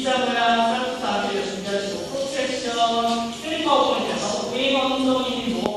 B자 모양 셀프 사기를 준비하시고 프로젝션 3파워포인트에서 웨이버 운동이